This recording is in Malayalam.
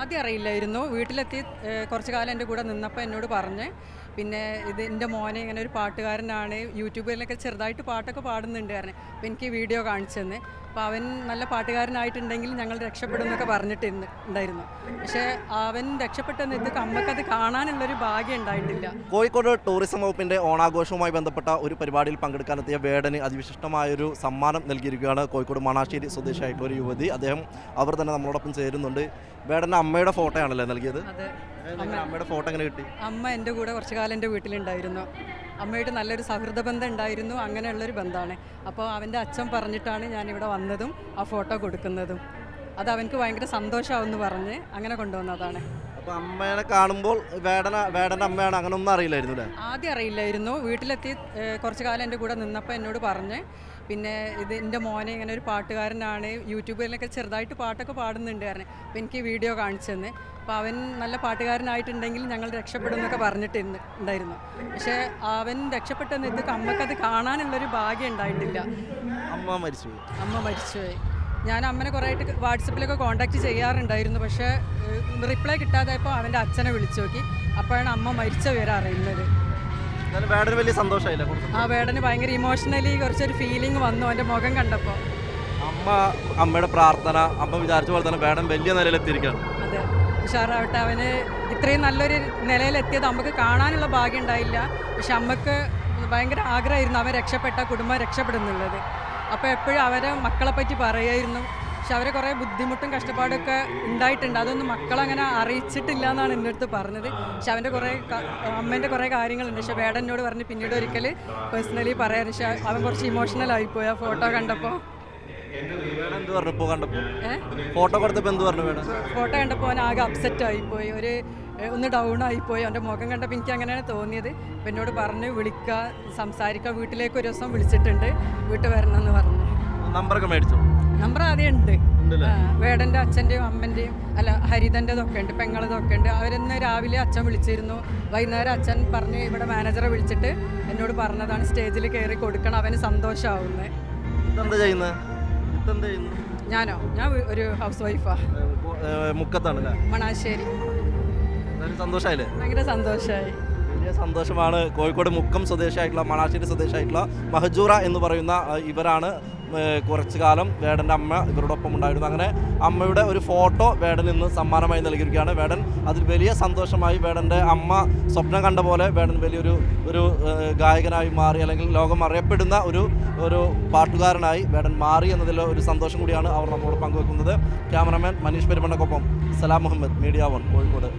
ആദ്യം അറിയില്ലായിരുന്നു. വീട്ടിലെത്തി കുറച്ചു കാലം എന്റെ കൂടെ നിന്നപ്പോൾ എന്നോട് പറഞ്ഞ് പിന്നെ ഇത് എന്റെ മോനെ ഇങ്ങനെ ഒരു പാട്ടുകാരനാണ്. യൂട്യൂബിലൊക്കെ ചെറുതായിട്ട് പാട്ടൊക്കെ പാടുന്നുണ്ട് പറഞ്ഞു. അപ്പോൾ എനിക്ക് വീഡിയോ കാണിച്ചു തന്നെ അപ്പോൾ അവൻ നല്ല പാട്ടുകാരനായിട്ടുണ്ടെങ്കിൽ ഞങ്ങൾ രക്ഷപ്പെടും എന്നൊക്കെ പറഞ്ഞിട്ടിരുന്നു ഉണ്ടായിരുന്നു. പക്ഷേ അവൻ രക്ഷപ്പെട്ടെന്ന് ഇത് അമ്മക്കത് കാണാനുള്ളൊരു ഭാഗ്യം ഉണ്ടായിട്ടില്ല. കോഴിക്കോട് ടൂറിസം വകുപ്പിന്റെ ഓണാഘോഷവുമായി ബന്ധപ്പെട്ട ഒരു പരിപാടിയിൽ പങ്കെടുക്കാനെത്തിയ വേടന് അതിവിശിഷ്ടമായൊരു സമ്മാനം നൽകിയിരിക്കുകയാണ് കോഴിക്കോട് മണാശ്ശേരി സ്വദേശിയായിട്ടുള്ള ഒരു യുവതി. അദ്ദേഹം അവർ തന്നെ നമ്മളോടൊപ്പം ചേരുന്നുണ്ട്. വേടന്റെ അമ്മയുടെ ഫോട്ടോയാണല്ലേ നൽകിയത്? അത്. അമ്മയുടെ ഫോട്ടോ അങ്ങനെ കിട്ടി? അമ്മ എന്റെ കൂടെ കുറച്ചു കാലം എന്റെ വീട്ടിലുണ്ടായിരുന്നു. അമ്മയായിട്ട് നല്ലൊരു സൗഹൃദ ബന്ധം ഉണ്ടായിരുന്നു അങ്ങനെയുള്ളൊരു ബന്ധമാണ്. അപ്പോൾ അവന്റെ അച്ഛൻ പറഞ്ഞിട്ടാണ് ഞാനിവിടെ വന്നതും ആ ഫോട്ടോ കൊടുക്കുന്നതും. അത് അവനക്ക് ഭയങ്കര സന്തോഷമാവെന്ന് പറഞ്ഞ് അങ്ങനെ കൊണ്ടുവന്നതാണ്. അപ്പോൾ അമ്മേനെ കാണുമ്പോൾ വേടന വേടന്റെ അമ്മയാണ് അങ്ങനെ ഒന്നും അറിയില്ലായിരുന്നു അല്ലേ? ആദ്യം അറിയില്ലായിരുന്നു. വീട്ടിലെത്തി കുറച്ചു കാലം എന്റെ കൂടെ നിന്നപ്പോൾ എന്നോട് പറഞ്ഞ്. പിന്നെ ഇത് എന്റെ മോനെ ഇങ്ങനെ ഒരു പാട്ടുകാരനാണ് യൂട്യൂബിലൊക്കെ ചെറുതായിട്ട് പാട്ടൊക്കെ പാടുന്നുണ്ട് പറഞ്ഞു. അപ്പോൾ എനിക്ക് വീഡിയോ കാണിച്ചു തന്നെ. അപ്പോൾ അവൻ നല്ല പാട്ടുകാരനായിട്ടുണ്ടെങ്കിൽ ഞങ്ങൾ രക്ഷപ്പെടും എന്നൊക്കെ പറഞ്ഞിട്ട് ഉണ്ടായിരുന്നു. പക്ഷേ അവൻ രക്ഷപ്പെട്ടെന്ന് ഇത് അമ്മക്കത് കാണാനുള്ളൊരു ഭാഗ്യം ഉണ്ടായിട്ടില്ല. അമ്മ മരിച്ചു അമ്മ മരിച്ചുപോയി. ഞാൻ അമ്മനെ കുറേ ആയിട്ട് വാട്സപ്പിലൊക്കെ കോൺടാക്ട് ചെയ്യാറുണ്ടായിരുന്നു പക്ഷേ റിപ്ലൈ കിട്ടാതായപ്പോൾ അവന്റെ അച്ഛനെ വിളിച്ചു നോക്കി. അപ്പോഴാണ് അമ്മ മരിച്ച വിവരം അറിയുന്നത്. വേടന് വലിയ സന്തോഷമായില്ല ആ വേടന് ഭയങ്കര ഇമോഷണലി കുറച്ചൊരു ഫീലിംഗ് വന്നു അവന്റെ മുഖം കണ്ടപ്പോൾ അമ്മ അമ്മയുടെ പ്രാർത്ഥന അമ്മ വിചാരിച്ച പോലെ തന്നെ വേടൻ വലിയ നിലയിലെത്തിയിരിക്കുകയാണ്. അതെ. ഉഷാറാവട്ടെ അവന് ഇത്രയും നല്ലൊരു നിലയിലെത്തിയത് നമുക്ക് കാണാനുള്ള ഭാഗ്യം ഉണ്ടായില്ല. പക്ഷെ അമ്മയ്ക്ക് ഭയങ്കര ആഗ്രഹമായിരുന്നു അവൻ രക്ഷപ്പെട്ട കുടുംബം രക്ഷപ്പെടുന്നുള്ളത്. അപ്പോൾ എപ്പോഴും അവരെ മക്കളെ പറ്റി പറയായിരുന്നു. പക്ഷെ അവരെ കുറേ ബുദ്ധിമുട്ടും കഷ്ടപ്പാടൊക്കെ ഉണ്ടായിട്ടുണ്ട്. അതൊന്നും മക്കളങ്ങനെ അറിയിച്ചിട്ടില്ല എന്നാണ് എന്റെ അടുത്ത് പറഞ്ഞത്. പക്ഷെ അവന്റെ കുറേ അമ്മേന്റെ കുറേ കാര്യങ്ങളുണ്ട്. പക്ഷെ വേടനോട് പറഞ്ഞ് പിന്നീട് ഒരിക്കൽ പേഴ്സണലി പറയാൻ പക്ഷെ അവൻ കുറച്ച് ഇമോഷണൽ ആയിപ്പോയി ആ ഫോട്ടോ കണ്ടപ്പോൾ. ഫോട്ടോ കണ്ടപ്പോൾ? ഫോട്ടോ കണ്ടപ്പോൾ അവൻ ആകെ അപ്സെറ്റ് ആയിപ്പോയി. ഒരു ഒന്ന് ഡൗൺ ആയിപ്പോയി. അവന്റെ മുഖം കണ്ടപ്പോൾ എനിക്ക് അങ്ങനെയാണ് തോന്നിയത്. അപ്പം എന്നോട് പറഞ്ഞ് വിളിക്കുക സംസാരിക്കുക വീട്ടിലേക്ക് ഒരു ദിവസം വിളിച്ചിട്ടുണ്ട്. വീട്ടിൽ വരണം എന്ന് പറഞ്ഞു. നമ്പറൊക്കെ മേടിച്ചു? നമ്പർ ആദ്യം ഉണ്ട്. വേടന്റെ അച്ഛന്റെയും അമ്മന്റെയും അല്ല ഹരിതന്റെതൊക്കെ ഉണ്ട് പെങ്ങളതൊക്കെ ഉണ്ട്. അവരെന്ന് രാവിലെ അച്ഛൻ വിളിച്ചിരുന്നു. വൈകുന്നേരം അച്ഛൻ പറഞ്ഞ് ഇവിടെ മാനേജറെ വിളിച്ചിട്ട് എന്നോട് പറഞ്ഞതാണ് സ്റ്റേജിൽ കയറി കൊടുക്കണം അവന് സന്തോഷമാവുന്നത് ഞാനോ? ഞാൻ ഒരു ഹൗസ് വൈഫാ മണാശ്ശേരി. സന്തോഷമായില്ലേ ഭയങ്കര സന്തോഷമായി വലിയ സന്തോഷമാണ് കോഴിക്കോട് മുക്കം സ്വദേശിയായിട്ടുള്ള മണാശ്ശേരി സ്വദേശിയായിട്ടുള്ള മഹജൂറ എന്ന് പറയുന്ന ഇവരാണ് കുറച്ചു കാലം വേടന്റെ അമ്മ ഇവരോടൊപ്പം ഉണ്ടായിരുന്നു. അങ്ങനെ അമ്മയുടെ ഒരു ഫോട്ടോ വേടൻ ഇന്ന് സമ്മാനമായി നൽകിയിരിക്കുകയാണ്. വേടൻ അതിൽ വലിയ സന്തോഷമായി വേടന്റെ അമ്മ സ്വപ്നം കണ്ട പോലെ വേടൻ വലിയൊരു ഒരു ഗായകനായി മാറി അല്ലെങ്കിൽ ലോകം അറിയപ്പെടുന്ന ഒരു ഒരു പാട്ടുകാരനായി വേടൻ മാറി എന്നതിൽ ഒരു സന്തോഷം കൂടിയാണ് അവർ നമ്മോട് പങ്കുവെക്കുന്നത്. ക്യാമറമാൻ മനീഷ് പെരുമണ്ണക്കൊപ്പം സലാം മുഹമ്മദ് മീഡിയ വൺ കോഴിക്കോട്.